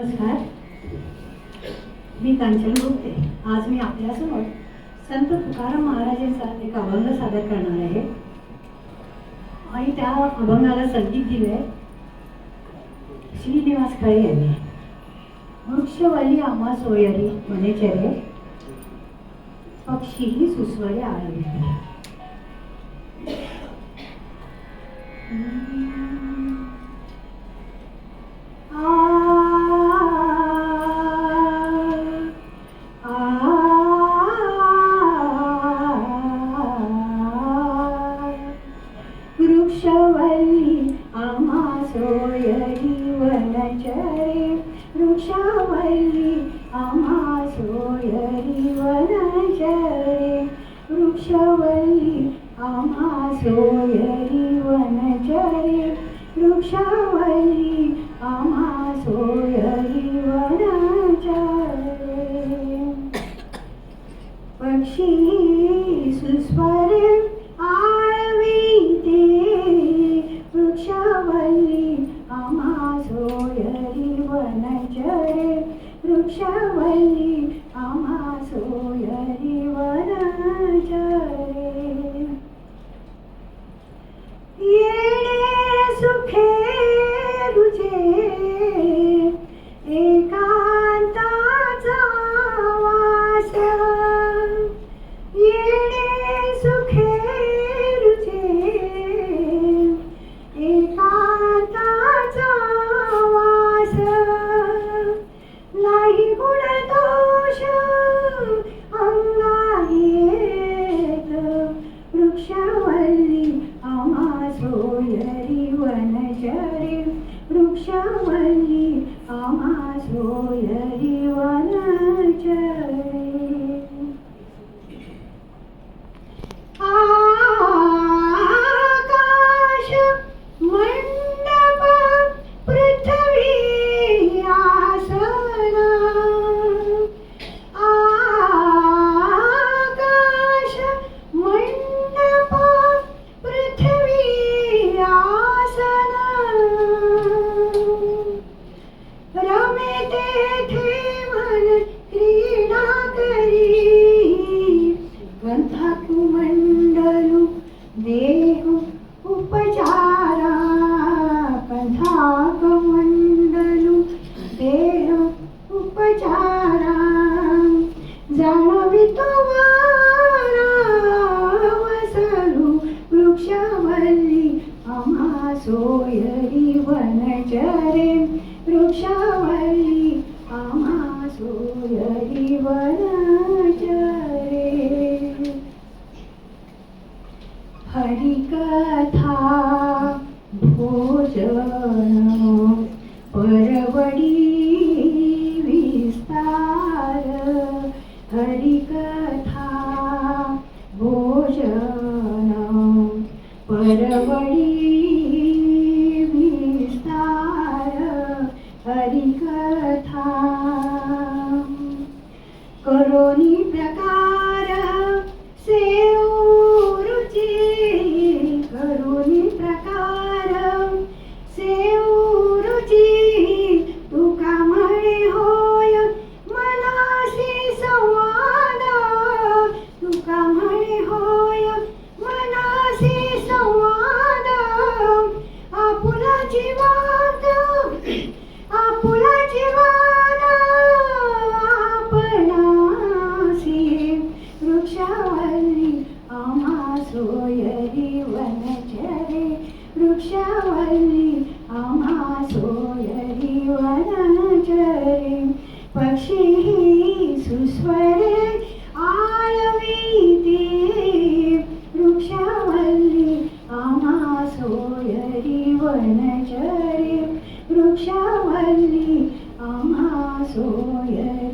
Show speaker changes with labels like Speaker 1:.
Speaker 1: नमस्कार. मी कांचन बोलते. आज मी आपल्यासमोर संत तुकाराम महाराजांचा एक अभंग सादर करणार आहे. आणि त्या अभंगाला संगीत दिले श्रीनिवास खळे यांनी. वृक्षवली आम्हा सोयरी वनेचरे पक्षी सुस्वरे आळविते वनचरे वृक्षवल्ली आम्हा सोयरी वनचरे वृक्षवल्ली आम्हा सोयरी वनचरे वृक्षवल्ली आम्हा सोयरी वनचरे. येणे सुखे रुचे एकांताचा वास. येणे सुखे सोयरी वनचरे वृक्षवल्ली आम्हा सोयरी सोयरी वनचरे वृक्षवल्ली आम्हा सोयरी वनचरे. हरिकथा भोजन परवडी विस्तार. हरिकथा भोजन परवडी हरिकथा करोनी प्रकार सेवरुची करोनी प्रकार सेवरुची तुका म्हणे होय मनाशी संवाद तुका म्हणे होय मनासी संवाद। आपुला वाद आपुला वृक्षावल्ली आम्हा सोयरी वनचरे वृक्षावल्ली आम्हा सोयरी वनचरे पक्षी सुस्वरे Oh Yeah.